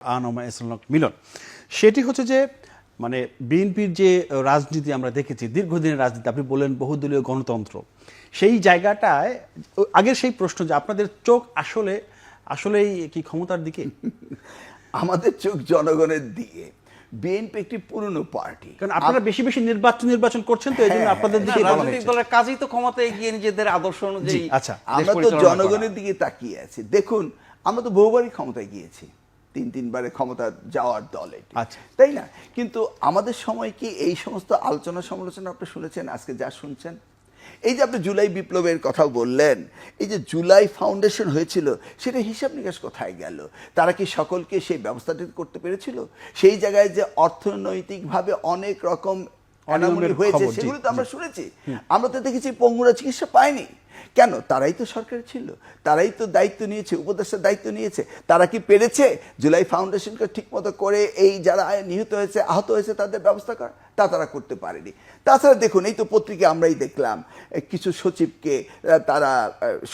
আনমা ইসলামক মিলন। সেটি হচ্ছে যে মানে বিএনপির যে রাজনীতি আমরা দেখেছি দীর্ঘদিনের রাজনীতি আপনি বললেন বহুদলীয় গণতন্ত্র সেই জায়গাটায় আগের সেই প্রশ্ন যে আপনাদের চোখ আসলে আসলেই কি ক্ষমতার দিকে? আমাদের চোখ জনগণের দিকে। বিএনপি একটি পুরনো পার্টি। কারণ আপনারা বেশি বেশি নির্বাচন নির্বাচন করছেন তো এই জন্য হ্যাঁ, আপনাদের দিকে রাজনৈতিক দলের কাজই তো ক্ষমতা এগিয়ে নিজেদের আদর্শ অনুযায়ী আচ্ছা। আমরা তো জনগণের দিকে তাকিয়ে আছি। দেখুন আমরা তো বহুবারই ক্ষমতায় গিয়েছি। তিন তিনবারে ক্ষমতা যাওয়ার দল এটি। আচ্ছা। তাই না? কিন্তু আমাদের সময় কি এই সমস্ত আলোচনা সমালোচনা আপনি শুনেছেন? আজকে যা শুনছেন? এই যে আপনি জুলাই বিপ্লবের কথা বললেন এই যে জুলাই ফাউন্ডেশন হয়েছিল সেটা হিসাব নিকাশ কোথায় গেল? তারা কি সকলকে সেই ব্যবস্থাটি করতে পেরেছিল? সেই জায়গায় যে অর্থনৈতিকভাবে অনেক রকম অনিয়মের হয়েছে সেগুলো তো আমরা শুনেছি। আমরা তো দেখেছি পঙ্গুরা চিকিৎসা পায়নি। কেন? তারাই তো সরকার ছিল। তারাই তো দায়িত্ব নিয়েছে উপদেষ্টার দায়িত্ব নিয়েছে। তারা কি পেরেছে জুলাই ফাউন্ডেশনকে ঠিকমতো করে এই যারা নিহত হয়েছে আহত হয়েছে তাদের ব্যবস্থা করা? তা তারা করতে পারেনি। তাছাড়া দেখুন এই তো পত্রিকা আমরাই দেখলাম কিছু সচিবকে তারা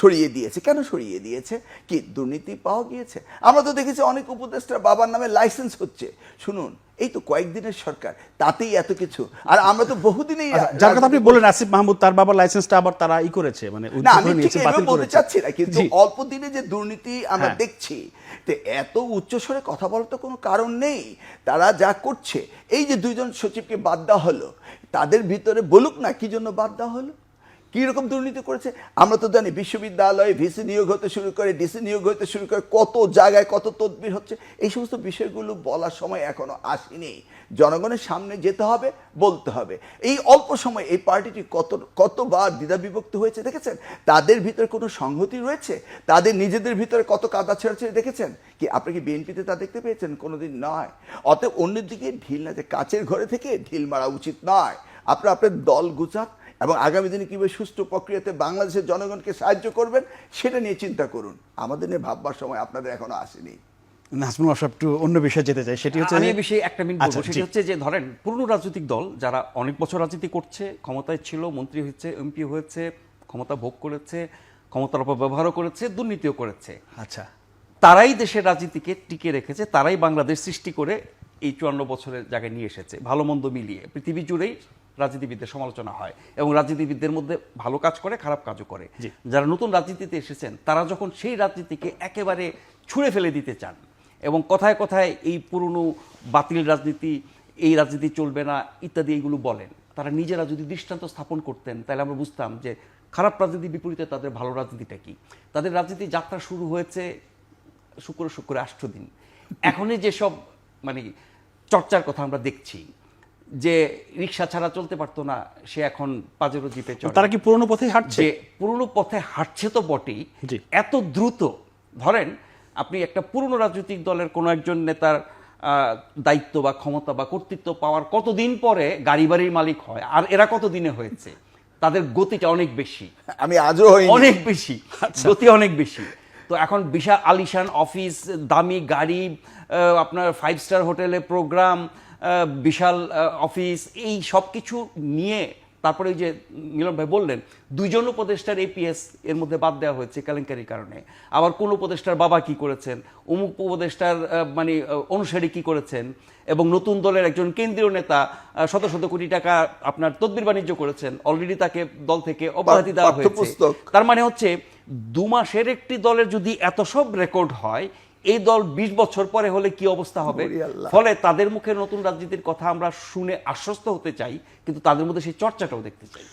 সরিয়ে দিয়েছে। কেন সরিয়ে দিয়েছে? কি দুর্নীতি পাওয়া গিয়েছে? আমরা তো দেখেছি অনেক উপদেষ্টার বাবার নামে লাইসেন্স হচ্ছে। শুনুন এই তো কয়েকদিনের সরকার তাতেই এত কিছু। আর আমরা তো বহুদিনেই আচ্ছা, যার কথা আপনি বললেন আসিফ মাহমুদ তার বাবার লাইসেন্সটা আবার তারা ই করেছে মানে উদ্যোগ নিয়েছে বাতিল বলতে চাচ্ছি না কিন্তু অল্প দিনে যে দুর্নীতি আমরা হ্যাঁ। দেখছি তো এত উচ্চস্বরে কথা বলার তো কোনো কারণ নেই। তারা যা করছে এই যে দুইজন সচিবকে বাদ দেওয়া হলো তাদের ভিতরে বলুক না কি জন্য বাদ দেওয়া হলো? রকম দুর্নীতি করেছে? আমরা তো জানি বিশ্ববিদ্যালয়ে ভিসি নিয়োগ হতে শুরু করে, ডিসি নিয়োগ হতে শুরু করে, কত জায়গায় কত তদবির হচ্ছে। এই সমস্ত বিষয়গুলো বলার সময় এখনও আসেনি। জনগণের সামনে যেতে হবে, বলতে হবে। এই অল্প সময় এই পার্টিটি কত, কতবার দ্বিধা বিভক্ত হয়েছে দেখেছেন? তাদের ভিতরে কোনো সংহতি রয়েছে? তাদের নিজেদের ভিতরে কত কাদা ছেড়েছে দেখেছেন? কি আপনি কি বিএনপিতে তা দেখতে পেয়েছেন? কোনোদিন নয়। অতএব অন্যদিকে ঢিল না যে কাচের ঘরে থেকে ঢিল মারা উচিত নয়। আপনার আপনার দল গুজাক এবং আগামী দিনে কীভাবে সুষ্ঠু প্রক্রিয়াতে বাংলাদেশের জনগণকে সাহায্য করবেন সেটা নিয়ে চিন্তা করুন। আমাদের নিয়ে ভাববার সময় আপনাদের এখনও আসেনি। নাজমুল আশরাফ একটু অন্য বিষয়ে যেতে চাই সেটি হচ্ছে আমি এই বিষয়ে একটা মিনিট আচ্ছা, বলব সেটি হচ্ছে যে ধরেন পুরনো রাজনৈতিক দল যারা অনেক বছর রাজনীতি করছে ক্ষমতায় ছিল মন্ত্রী হয়েছে এমপি হয়েছে ক্ষমতা ভোগ করেছে ক্ষমতার অপব্যবহারও করেছে দুর্নীতিও করেছে। আচ্ছা। তারাই দেশের রাজনীতিকে টিকে রেখেছে তারাই বাংলাদেশ সৃষ্টি করে এই চুয়ান্ন বছরের জায়গায় নিয়ে এসেছে ভালো মন্দ মিলিয়ে। পৃথিবী জুড়েই রাজনীতিবিদদের সমালোচনা হয় এবং রাজনীতিবিদদের মধ্যে ভালো কাজ করে খারাপ কাজও করে। যারা নতুন রাজনীতিতে এসেছেন তারা যখন সেই রাজনীতিকে একেবারে ছুঁড়ে ফেলে দিতে চান এবং কথায় কথায় এই পুরনো বাতিল রাজনীতি এই রাজনীতি চলবে না ইত্যাদি এইগুলো বলেন তারা নিজেরা যদি দৃষ্টান্ত স্থাপন করতেন তাহলে আমরা বুঝতাম যে খারাপ রাজনীতির বিপরীতে তাদের ভালো রাজনীতিটা কি। তাদের রাজনীতি যাত্রা শুরু হয়েছে শুক্র শুক্র আষ্ট দিন। এখনই যেসব মানে চর্চার কথা আমরা দেখছি যে রিক্সা ছাড়া চলতে পারতো না সে এখন পাজেরো জিপে চড়ে। তারা কি পুরনো পথে হাঁটছে? পুরনো পথে হাঁটছে তো বটেই। এত দ্রুত। ধরেন আপনি একটা পুরনো রাজনৈতিক দলের কোনো একজন নেতার আহ, দায়িত্ব বা ক্ষমতা বা কর্তৃত্ব পাওয়ার কতদিন পরে গাড়ি বাড়ির মালিক হয়? আর এরা কতদিনে হয়েছে? তাদের গতিটা অনেক বেশি। আমি আজও অনেক বেশি। গতি অনেক বেশি। তো এখন বিশাল আলিশান অফিস, দামি গাড়ি আপনার ফাইভ স্টার হোটেলে প্রোগ্রাম বিশাল অফিস এই সব কিছু নিয়ে তারপরে ওই যে মিলন ভাই বললেন দুইজন উপদেষ্টার এপিএস এর মধ্যে বাদ দেওয়া হয়েছে কেলেঙ্কারির কারণে। আবার কোন উপদেষ্টার বাবা কি করেছেন? অমুক উপদেষ্টার মানে অনুসারী কি করেছেন? এবং নতুন দলের একজন কেন্দ্রীয় নেতা শত শত কোটি টাকা আপনার তদবির বাণিজ্য করেছেন। অলরেডি তাকে দল থেকে অব্যাহতি দেওয়া হয়েছে। তার মানে হচ্ছে দু মাসের একটি দলের যদি এত সব রেকর্ড হয় এই দল ২০ বছর পরে হলে কি অবস্থা হবে? ফলে তাদের মুখে নতুন রাজনীতির কথা আমরা শুনে আশ্বস্ত হতে চাই কিন্তু তাদের মধ্যে সেই চর্চাটাও দেখতে চাই।